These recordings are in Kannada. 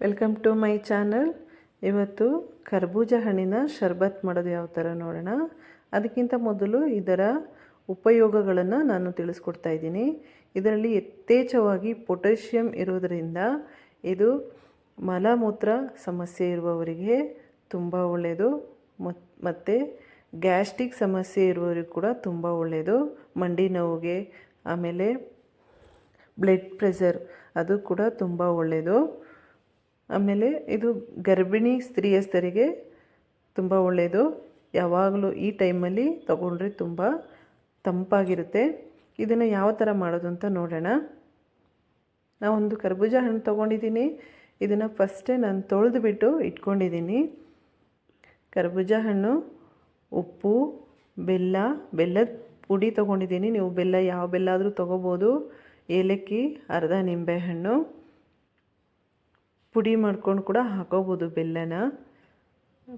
ವೆಲ್ಕಮ್ ಟು ಮೈ ಚಾನಲ್ ಇವತ್ತು ಕರ್ಬೂಜ ಹಣ್ಣಿನ ಶರ್ಬತ್ ಮಾಡೋದು ಯಾವ ಥರ ನೋಡೋಣ. ಅದಕ್ಕಿಂತ ಮೊದಲು ಇದರ ಉಪಯೋಗಗಳನ್ನು ನಾನು ತಿಳಿಸ್ಕೊಡ್ತಾ ಇದ್ದೀನಿ. ಇದರಲ್ಲಿ ಯಥೇಚ್ಛವಾಗಿ ಪೊಟ್ಯಾಷಿಯಂ ಇರೋದರಿಂದ ಇದು ಮಲಮೂತ್ರ ಸಮಸ್ಯೆ ಇರುವವರಿಗೆ ತುಂಬ ಒಳ್ಳೆಯದು ಮತ್ತು ಗ್ಯಾಸ್ಟ್ರಿಕ್ ಸಮಸ್ಯೆ ಇರುವವರಿಗೆ ಕೂಡ ತುಂಬ ಒಳ್ಳೆಯದು ಮಂಡಿ ನೋವಿಗೆ, ಆಮೇಲೆ ಬ್ಲಡ್ ಪ್ರೆಷರ್ ಅದು ಕೂಡ ತುಂಬ ಒಳ್ಳೆಯದು ಆಮೇಲೆ ಇದು ಗರ್ಭಿಣಿ ಸ್ತ್ರೀಯಸ್ಥರಿಗೆ ತುಂಬ ಒಳ್ಳೆಯದು. ಯಾವಾಗಲೂ ಈ ಟೈಮಲ್ಲಿ ತಗೊಂಡ್ರೆ ತುಂಬ ತಂಪಾಗಿರುತ್ತೆ. ಇದನ್ನು ಯಾವ ಥರ ಮಾಡೋದು ಅಂತ ನೋಡೋಣ. ನಾವೊಂದು ಕರ್ಬೂಜ ಹಣ್ಣು ತೊಗೊಂಡಿದ್ದೀನಿ. ಇದನ್ನು ಫಸ್ಟೇ ನಾನು ತೊಳೆದು ಬಿಟ್ಟು ಇಟ್ಕೊಂಡಿದ್ದೀನಿ. ಕರ್ಬೂಜ ಹಣ್ಣು, ಉಪ್ಪು, ಬೆಲ್ಲ, ಬೆಲ್ಲದ ಪುಡಿ ತೊಗೊಂಡಿದ್ದೀನಿ. ನೀವು ಬೆಲ್ಲ ಯಾವ ಬೆಲ್ಲ ಆದರೂ ತೊಗೋಬೋದು. ಏಲಕ್ಕಿ, ಅರ್ಧ ನಿಂಬೆಹಣ್ಣು ಪುಡಿ ಮಾಡ್ಕೊಂಡು ಕೂಡ ಹಾಕೋಬೋದು ಬೆಲ್ಲನ.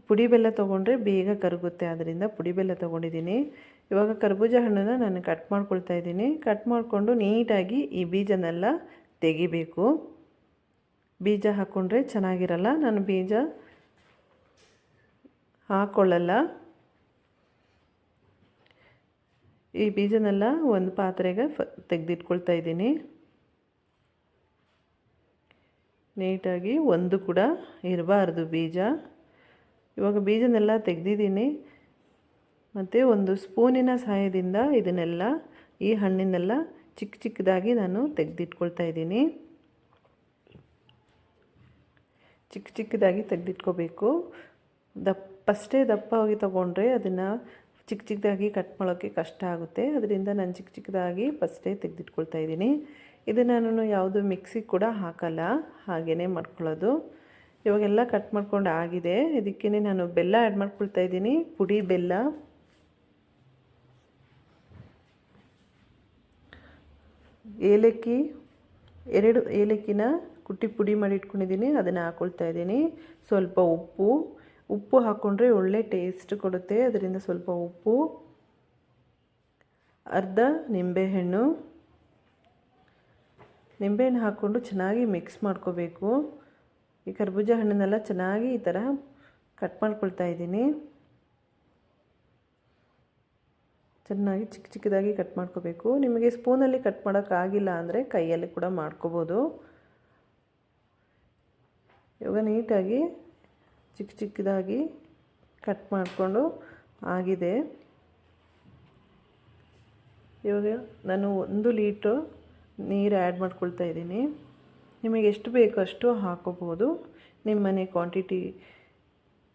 ಪುಡಿ ಬೆಲ್ಲ ತೊಗೊಂಡ್ರೆ ಬೇಗ ಕರಗುತ್ತೆ ಆದ್ದರಿಂದ ಪುಡಿ ಬೆಲ್ಲ ತೊಗೊಂಡಿದ್ದೀನಿ. ಇವಾಗ ಕರ್ಬೂಜ ಹಣ್ಣನ್ನು ನಾನು ಕಟ್ ಮಾಡ್ಕೊಳ್ತಾ ಇದ್ದೀನಿ. ಕಟ್ ಮಾಡಿಕೊಂಡು ನೀಟಾಗಿ ಈ ಬೀಜನೆಲ್ಲ ತೆಗಿಬೇಕು. ಬೀಜ ಹಾಕ್ಕೊಂಡ್ರೆ ಚೆನ್ನಾಗಿರಲ್ಲ, ನಾನು ಬೀಜ ಹಾಕ್ಕೊಳ್ಳಲ್ಲ ಈ ಬೀಜನೆಲ್ಲ ಒಂದು ಪಾತ್ರೆಗೆ ಫ ತೆಗೆದಿಟ್ಕೊಳ್ತಾ ಇದ್ದೀನಿ. ನೀಟಾಗಿ ಒಂದು ಕೂಡ ಇರಬಾರ್ದು ಬೀಜ. ಇವಾಗ ಬೀಜನೆಲ್ಲ ತೆಗೆದಿದ್ದೀನಿ. ಮತ್ತು ಒಂದು ಸ್ಪೂನಿನ ಸಹಾಯದಿಂದ ಇದನ್ನೆಲ್ಲ, ಈ ಹಣ್ಣಿನೆಲ್ಲ ಚಿಕ್ಕ ಚಿಕ್ಕದಾಗಿ ನಾನು ತೆಗೆದಿಟ್ಕೊಳ್ತಾ ಇದ್ದೀನಿ. ಚಿಕ್ಕ ಚಿಕ್ಕದಾಗಿ ತೆಗೆದಿಟ್ಕೋಬೇಕು. ದಪ್ಪಷ್ಟೇ ದಪ್ಪವಾಗಿ ತೊಗೊಂಡ್ರೆ ಅದನ್ನು ಚಿಕ್ಕ ಚಿಕ್ಕದಾಗಿ ಕಟ್ ಮಾಡೋಕ್ಕೆ ಕಷ್ಟ ಆಗುತ್ತೆ. ಅದರಿಂದ ನಾನು ಚಿಕ್ಕ ಚಿಕ್ಕದಾಗಿ ಫಸ್ಟೇ ತೆಗೆದಿಟ್ಕೊಳ್ತಾ ಇದ್ದೀನಿ. ಇದನ್ನು ನಾನು ಯಾವುದು ಮಿಕ್ಸಿ ಕೂಡ ಹಾಕಲ್ಲ ಹಾಗೇ ಮಾಡ್ಕೊಳ್ಳೋದು. ಇವಾಗೆಲ್ಲ ಕಟ್ ಮಾಡ್ಕೊಂಡು ಆಗಿದೆ. ಇದಕ್ಕೇ ನಾನು ಬೆಲ್ಲ ಆ್ಯಡ್ ಮಾಡ್ಕೊಳ್ತಾ ಇದ್ದೀನಿ. ಪುಡಿ ಬೆಲ್ಲ. ಏಲಕ್ಕಿ, ಎರಡು ಏಲಕ್ಕಿನ ಕುಟ್ಟಿ ಪುಡಿ ಮಾಡಿ ಇಟ್ಕೊಂಡಿದ್ದೀನಿ. ಅದನ್ನು ಹಾಕ್ಕೊಳ್ತಾ ಇದ್ದೀನಿ. ಸ್ವಲ್ಪ ಉಪ್ಪು. ಉಪ್ಪು ಹಾಕ್ಕೊಂಡ್ರೆ ಒಳ್ಳೆ ಟೇಸ್ಟ್ ಕೊಡುತ್ತೆ. ಅದರಿಂದ ಸ್ವಲ್ಪ ಉಪ್ಪು, ಅರ್ಧ ನಿಂಬೆಹಣ್ಣು. ನಿಂಬೆಹಣ್ಣು ಹಾಕ್ಕೊಂಡು ಚೆನ್ನಾಗಿ ಮಿಕ್ಸ್ ಮಾಡ್ಕೋಬೇಕು. ಈ ಕರ್ಬೂಜ ಹಣ್ಣನ್ನೆಲ್ಲ ಚೆನ್ನಾಗಿ ಈ ಥರ ಕಟ್ ಮಾಡ್ಕೊಳ್ತಾ ಇದ್ದೀನಿ. ಚೆನ್ನಾಗಿ ಚಿಕ್ಕ ಚಿಕ್ಕದಾಗಿ ಕಟ್ ಮಾಡ್ಕೋಬೇಕು. ನಿಮಗೆ ಸ್ಪೂನಲ್ಲಿ ಕಟ್ ಮಾಡೋಕ್ಕಾಗಿಲ್ಲ ಅಂದರೆ ಕೈಯಲ್ಲಿ ಕೂಡ ಮಾಡ್ಕೋಬೋದು. ಇವಾಗ ನೀಟಾಗಿ ಚಿಕ್ಕ ಚಿಕ್ಕದಾಗಿ ಕಟ್ ಮಾಡಿಕೊಂಡು ಆಗಿದೆ. ಇವಾಗ ನಾನು ಒಂದು ಲೀಟ್ರು ನೀರು ಆ್ಯಡ್ ಮಾಡ್ಕೊಳ್ತಾ ಇದ್ದೀನಿ. ನಿಮಗೆ ಎಷ್ಟು ಬೇಕೋ ಅಷ್ಟು ಹಾಕೋಬೋದು. ನಿಮ್ಮ ಮನೆ ಕ್ವಾಂಟಿಟಿ,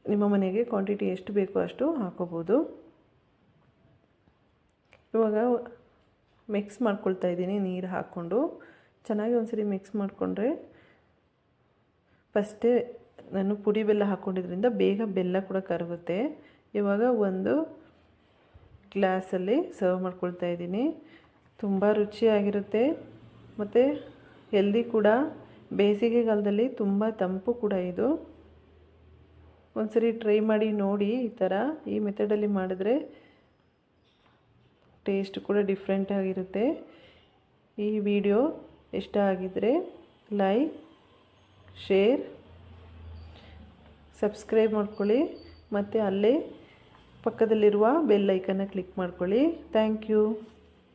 ನಿಮ್ಮ ಮನೆಗೆ ಕ್ವಾಂಟಿಟಿ ಎಷ್ಟು ಬೇಕೋ ಅಷ್ಟು ಹಾಕೋಬೋದು. ಇವಾಗ ಮಿಕ್ಸ್ ಮಾಡ್ಕೊಳ್ತಾ ಇದ್ದೀನಿ ನೀರು ಹಾಕ್ಕೊಂಡು. ಚೆನ್ನಾಗಿ ಒಂದ್ಸರಿ ಮಿಕ್ಸ್ ಮಾಡಿಕೊಂಡ್ರೆ ಫಸ್ಟೇ ನಾನು ಪುಡಿ ಬೆಲ್ಲ ಹಾಕ್ಕೊಂಡಿದ್ರಿಂದ ಬೇಗ ಬೆಲ್ಲ ಕೂಡ ಕರಗುತ್ತೆ. ಇವಾಗ ಒಂದು ಗ್ಲಾಸಲ್ಲಿ ಸರ್ವ್ ಮಾಡ್ಕೊಳ್ತಾ ಇದ್ದೀನಿ. ತುಂಬ ರುಚಿಯಾಗಿರುತ್ತೆ. ಮತ್ತು ಹೆಲ್ದಿ ಕೂಡ. ಬೇಸಿಗೆಗಾಲದಲ್ಲಿ ತುಂಬ ತಂಪು ಕೂಡ ಇದು. ಒಂದ್ಸರಿ ಟ್ರೈ ಮಾಡಿ ನೋಡಿ ಈ ಥರ. ಈ ಮೆಥಡಲ್ಲಿ ಮಾಡಿದ್ರೆ ಟೇಸ್ಟ್ ಕೂಡ ಡಿಫ್ರೆಂಟ್ ಆಗಿರುತ್ತೆ. ಈ ವಿಡಿಯೋ ಇಷ್ಟ ಆಗಿದ್ದರೆ ಲೈಕ್ ಶೇರ್ ಸಬ್ಸ್ಕ್ರೈಬ್ ಮಾಡ್ಕೊಳ್ಳಿ. ಮತ್ತು ಅಲ್ಲೇ ಪಕ್ಕದಲ್ಲಿರುವ ಬೆಲ್ ಐಕನ್ನ ಕ್ಲಿಕ್ ಮಾಡ್ಕೊಳ್ಳಿ. Thank you